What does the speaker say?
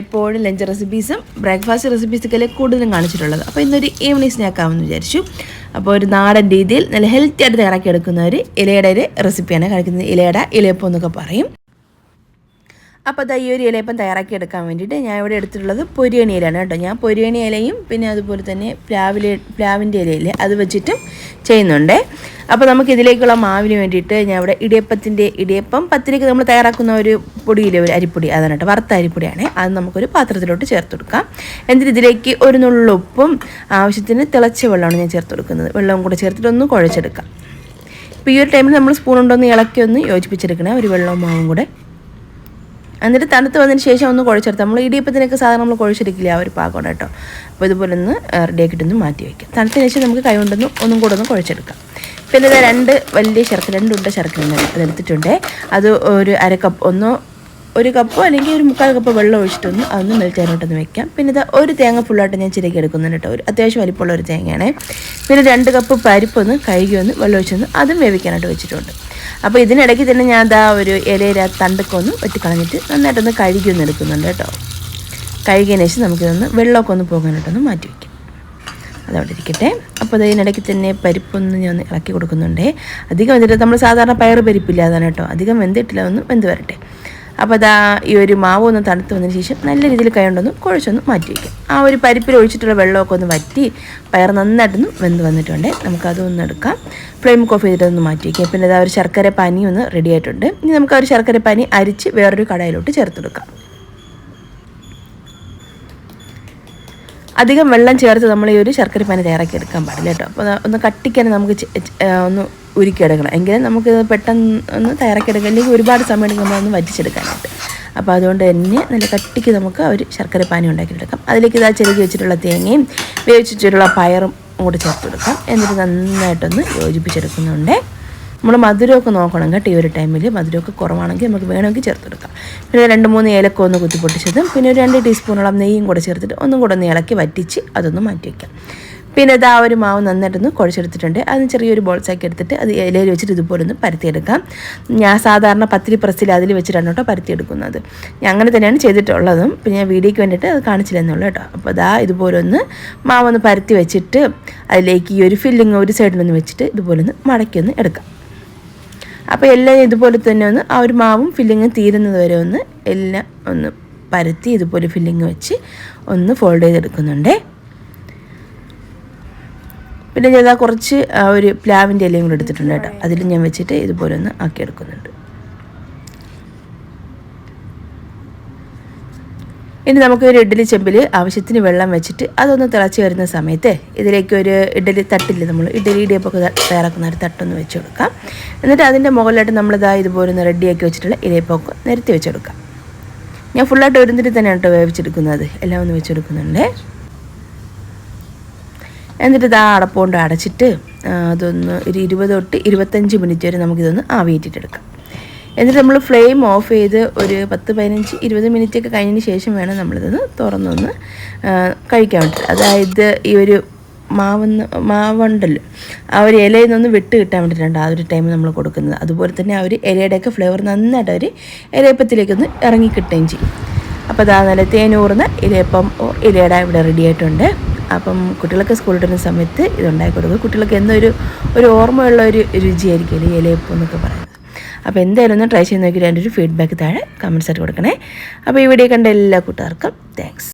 എപ്പോഴും lunch റെസിപ്പീസും breakfast റെസിപ്പീസൊക്കെ കൂടുതലും കാണിച്ചിട്ടുള്ളത്. അപ്പോൾ ഇന്നൊരു ഈവനിങ് സ്നാക്ക് ആവുമെന്ന് വിചാരിച്ചു. അപ്പോൾ ഒരു നാടൻ രീതിയിൽ നല്ല ഹെൽത്തി ആയിട്ട് തയ്യാറാക്കി എടുക്കുന്ന ഒരു ഇലയുടെ ഒരു റെസിപ്പിയാണ് കാണിക്കുന്നത് ഇലയുടെ ഇലയപ്പം എന്നൊക്കെ പറയും. അപ്പോൾ ഈ ഒരു ഇലയപ്പം തയ്യാറാക്കി എടുക്കാൻ വേണ്ടിയിട്ട് ഞാൻ ഇവിടെ എടുത്തിട്ടുള്ളത് പൊരിയണി ഇലയാണ് കേട്ടോ. ഞാൻ പൊരിയണി ഇലയും പിന്നെ അതുപോലെ തന്നെ പ്ലാവിലെ പ്ലാവിന്റെ ഇലയില്ലേ അത് വെച്ചിട്ടും ചെയ്യുന്നുണ്ട്. അപ്പോൾ നമുക്ക് ഇതിലേക്കുള്ള മാവിന് വേണ്ടിയിട്ട് ഞാൻ ഇവിടെ ഇടിയപ്പത്തിന്റെ ഇടിയപ്പം പത്തിരിക്ക് നമ്മൾ തയ്യാറാക്കുന്ന ഒരു പൊടിയിലെ ഒരു അരിപ്പൊടി അതാണ് കേട്ടോ വറുത്ത അരിപ്പൊടിയാണ്. അത് നമുക്കൊരു പാത്രത്തിലോട്ട് ചേർത്ത് കൊടുക്കാം. എന്നിട്ട് ഇതിലേക്ക് ഒരു നുള്ളുപ്പും ആവശ്യത്തിന് തിളച്ച വെള്ളമാണ് ഞാൻ ചേർത്ത് കൊടുക്കുന്നത്. വെള്ളവും കൂടെ ചേർത്തിട്ട് ഒന്ന് കുഴച്ചെടുക്കാം. ഇപ്പോൾ ഈ ഒരു ടൈമിൽ നമ്മൾ സ്പൂൺ ഉണ്ടോന്ന് ഇളക്കി ഒന്ന് യോജിപ്പിച്ചെടുക്കണേ ഒരു വെള്ളവും മാവും കൂടെ എന്നിട്ട് തണുത്ത് വന്നതിന് ശേഷം ഒന്ന് കുഴച്ചെടുത്ത് നമ്മൾ ഇടിയപ്പത്തിനൊക്കെ സാധാരണ നമ്മൾ കുഴച്ചെടുക്കില്ല ആ ഒരു പാകമാണ് കേട്ടോ. അപ്പോൾ ഇതുപോലെ ഒന്ന് റെഡിയാക്കിയിട്ടൊന്ന് മാറ്റി വയ്ക്കാം. തണുത്തതിന് ശേഷം നമുക്ക് കൈ കൊണ്ടൊന്ന് ഒന്നും കൂടെ ഒന്ന് കുഴച്ചെടുക്കാം. പിന്നെ ഇത് രണ്ട് വലിയ ശർക്കര രണ്ട് ഉണ്ട ശർക്കര അതെടുത്തിട്ടുണ്ട് അത് ഒരു അര കപ്പ് ഒന്ന് ഒരു കപ്പോ അല്ലെങ്കിൽ ഒരു മുക്കാൽ കപ്പ് വെള്ളം ഒഴിച്ചിട്ടൊന്ന് അതൊന്ന് മെൽറ്റാനോട്ടൊന്ന് വെക്കാം പിന്നെ ഇത് ഒരു തേങ്ങ ഫുള്ളായിട്ട് ഞാൻ ചിരക്കി എടുക്കുന്നുണ്ട് കേട്ടോ. ഒരു അത്യാവശ്യം വലിപ്പമുള്ള ഒരു തേങ്ങയാണ്. പിന്നെ രണ്ട് കപ്പ് പരിപ്പൊന്ന് കഴുകി ഒന്ന് വെള്ളം ഒഴിച്ചൊന്ന് അതും വേവിക്കാനായിട്ട് വെച്ചിട്ടുണ്ട്. അപ്പോൾ ഇതിനിടയ്ക്ക് തന്നെ ഞാൻ ദാ ഒരു ഇലയില തണ്ടൊക്കെ ഒന്ന് വെട്ടിക്കളഞ്ഞിട്ട് നന്നായിട്ടൊന്ന് കഴുകി ഒന്ന് എടുക്കുന്നുണ്ട് കേട്ടോ. കഴുകിയതിന് ശേഷം നമുക്കിതൊന്ന് വെള്ളമൊക്കെ ഒന്ന് പോകാനായിട്ടൊന്ന് മാറ്റി വയ്ക്കാം അതവിടെ ഇരിക്കട്ടെ. അപ്പോൾ അതിനിടയ്ക്ക് തന്നെ പരിപ്പൊന്ന് ഞാൻ ഇളക്കി കൊടുക്കുന്നുണ്ട്. അധികം വെന്തിട്ട് നമ്മൾ സാധാരണ പയർ പരിപ്പില്ലാതാണ് കേട്ടോ. അധികം വെന്തിട്ടില്ല ഒന്ന് വെന്ത് വരട്ടെ. അപ്പോൾ അതാ ഈ ഒരു മാവ് ഒന്ന് തണുത്ത് വന്നതിന് ശേഷം നല്ല രീതിയിൽ കൈകൊണ്ടൊന്ന് കുഴച്ചൊന്ന് മാറ്റി വയ്ക്കാം. ആ ഒരു പരിപ്പിൽ ഒഴിച്ചിട്ടുള്ള വെള്ളമൊക്കെ ഒന്ന് വറ്റി പയർ നന്നായിട്ടൊന്ന് വെന്ത് വന്നിട്ടുണ്ട്. നമുക്കതൊന്ന് എടുക്കാം. ഫ്ലെയിം ഓഫ് ചെയ്തിട്ടൊന്ന് മാറ്റി വയ്ക്കാം. പിന്നെ അതാ ഒരു ശർക്കര പനി ഒന്ന് റെഡി ആയിട്ടുണ്ട്. ഇനി നമുക്ക് ആ ഒരു ശർക്കര പനി അരിച്ച് വേറൊരു കടയിലോട്ട് ചേർത്തെടുക്കാം. അധികം വെള്ളം ചേർത്ത് നമ്മൾ ഈ ഒരു ശർക്കര പാനി തയ്യാറാക്കി എടുക്കാൻ പാടില്ല കേട്ടോ. അപ്പോൾ ഒന്ന് കട്ടിക്കാൻ നമുക്ക് ഒന്ന് ഉരുക്കിയെടുക്കണം. എങ്കിലും നമുക്ക് പെട്ടെന്ന് ഒന്ന് തയ്യാറാക്കിയെടുക്കാം. അല്ലെങ്കിൽ ഒരുപാട് സമയം എടുക്കുമ്പോൾ ഒന്ന് വറ്റിച്ചെടുക്കാനായിട്ട്. അപ്പോൾ അതുകൊണ്ട് തന്നെ നല്ല കട്ടിക്ക് നമുക്ക് ഒരു ശർക്കര പാനി ഉണ്ടാക്കിയെടുക്കാം. അതിലേക്ക് ഇതാ ചെറുകി വെച്ചിട്ടുള്ള തേങ്ങയും വേവിച്ചിട്ടുള്ള പയറും കൂടെ ചേർത്ത് കൊടുക്കാം. എന്നിട്ട് നന്നായിട്ടൊന്ന് യോജിപ്പിച്ചെടുക്കുന്നുണ്ട്. നമ്മൾ മധുരമൊക്കെ നോക്കണം കേട്ടോ ഈ ഒരു ടൈമിൽ മധുരമൊക്കെ കുറവാണെങ്കിൽ നമുക്ക് വേണമെങ്കിൽ ചേർത്തെടുക്കാം പിന്നെ രണ്ട് മൂന്ന് ഏലക്ക ഒന്ന് കുത്തിപ്പൊട്ടിച്ചതും പിന്നെ ഒരു രണ്ട് ടീസ്പൂണോളം നെയ്യും കൂടെ ചേർത്തിട്ട് ഒന്നും കൂടെ ഒന്ന് ഇളക്കി വറ്റിച്ച് അതൊന്ന് മാറ്റി വയ്ക്കാം പിന്നെ ഇതാ ഒരു മാവ് നന്നായിട്ടൊന്ന് കുഴച്ചെടുത്തിട്ടുണ്ട്. അതിന് ചെറിയൊരു ബോൾസാക്കി എടുത്തിട്ട് അത് ഇലയിൽ വെച്ചിട്ട് ഇതുപോലെ ഒന്ന് പരത്തിയെടുക്കാം. ഞാൻ സാധാരണ പത്തിരി പ്രസ്സിൽ അതിൽ വെച്ചിട്ടാണ് കേട്ടോ പരത്തിയെടുക്കുന്നത്. ഞാൻ അങ്ങനെ തന്നെയാണ് ചെയ്തിട്ടുള്ളതും. പിന്നെ ഞാൻ വീഡിയോയ്ക്ക് വേണ്ടിയിട്ട് അത് കാണിച്ചില്ലെന്നുള്ളൂ കേട്ടോ. അപ്പോൾ അതാ ഇതുപോലെ ഒന്ന് മാവ് ഒന്ന് പരത്തി വെച്ചിട്ട് അതിലേക്ക് ഈ ഒരു ഫില്ലിങ് ഒരു സൈഡിലൊന്ന് വെച്ചിട്ട് ഇതുപോലെ ഒന്ന് മടക്കി ഒന്ന് എടുക്കാം. അപ്പോൾ എല്ലാം ഇതുപോലെ തന്നെ ഒന്ന് ആ ഒരു മാവും ഫില്ലിങ്ങും തീരുന്നത് വരെ ഒന്ന് എല്ലാം ഒന്ന് പരത്തി ഇതുപോലെ ഫില്ലിങ് വെച്ച് ഒന്ന് ഫോൾഡ് ചെയ്തെടുക്കുന്നുണ്ടേ. പിന്നെ ഞാൻ ആ കുറച്ച് ഒരു പ്ലാവിന്റെ ഇലയും കൂടെ എടുത്തിട്ടുണ്ട് കേട്ടോ. അതിൽ ഞാൻ വെച്ചിട്ട് ഇതുപോലെ ഒന്ന് ആക്കി ആക്കിയെടുക്കുന്നുണ്ട്. ഇനി നമുക്ക് ഒരു ഇഡ്ഡലി ചെമ്പിൽ ആവശ്യത്തിന് വെള്ളം വെച്ചിട്ട് അതൊന്ന് തിളച്ച് വരുന്ന സമയത്ത് ഇതിലേക്ക് ഒരു ഇഡ്ഡലി തട്ടില്ല നമ്മൾ ഇഡ്ഡലി ഇടിയപ്പൊക്കെ തയ്യാറാക്കുന്ന ഒരു തട്ടൊന്ന് വെച്ച് കൊടുക്കാം. എന്നിട്ട് അതിന്റെ മുകളിലായിട്ട് നമ്മളിതാ ഇതുപോലെ ഒന്ന് റെഡിയാക്കി വെച്ചിട്ടുള്ള ഇടിയപ്പൊക്കെ നിരത്തി വെച്ചെടുക്കാം ഞാൻ ഫുള്ളായിട്ട് ഒരുന്നിട്ട് തന്നെയാണ് കേട്ടോ വേവിച്ചെടുക്കുന്നത്. എല്ലാം ഒന്ന് വെച്ചെടുക്കുന്നുണ്ട് എന്നിട്ട് ഇത് അടപ്പുകൊണ്ട് അടച്ചിട്ട് അതൊന്ന് ഒരു ഇരുപത് തൊട്ട് ഇരുപത്തഞ്ച് മിനിറ്റ് വരെ നമുക്കിതൊന്ന് ആവിയേറ്റിട്ടെടുക്കാം. എന്നിട്ട് നമ്മൾ ഫ്ലെയിം ഓഫ് ചെയ്ത് ഒരു പത്ത് പതിനഞ്ച് ഇരുപത് മിനിറ്റ് ഒക്കെ കഴിഞ്ഞതിന് ശേഷം വേണം നമ്മളിതൊന്ന് തുറന്നൊന്ന് കഴിക്കാൻ വേണ്ടിയിട്ട് അതായത് ഈ ഒരു മാവെന്ന് മാവുണ്ടല്ലോ ആ ഒരു ഇലയിൽ നിന്ന് വിട്ട് കിട്ടാൻ വേണ്ടിയിട്ടാണ് ആ ഒരു ടൈം നമ്മൾ കൊടുക്കുന്നത്. അതുപോലെ തന്നെ ആ ഒരു ഇലയുടെയൊക്കെ ഫ്ലേവർ നന്നായിട്ട് അവർ ഇലയപ്പത്തിലേക്കൊന്ന് ഇറങ്ങി കിട്ടുകയും ചെയ്യും. അപ്പോൾ അതാ നല്ല തേനൂർന്ന് ഇലയപ്പം ഇലയുടെ ഇവിടെ റെഡി ആയിട്ടുണ്ട്. അപ്പം കുട്ടികളൊക്കെ സ്കൂളിൽ ഇടുന്ന സമയത്ത് ഇതുണ്ടാക്കി കൊടുക്കും. കുട്ടികൾക്ക് എന്നൊരു ഒരു ഓർമ്മയുള്ള ഒരു രുചിയായിരിക്കും ഈ ഇലയപ്പം എന്നൊക്കെ പറയുന്നത്. അപ്പോൾ എന്തായാലും ഒന്ന് ട്രൈ ചെയ്ത് നോക്കിയിട്ട് എന്റെ ഒരു ഫീഡ്ബാക്ക് താഴെ കമൻസ് ആയിട്ട് കൊടുക്കണേ. അപ്പോൾ ഈ വീഡിയോ കണ്ട എല്ലാ കൂട്ടുകാർക്കും താങ്ക്സ്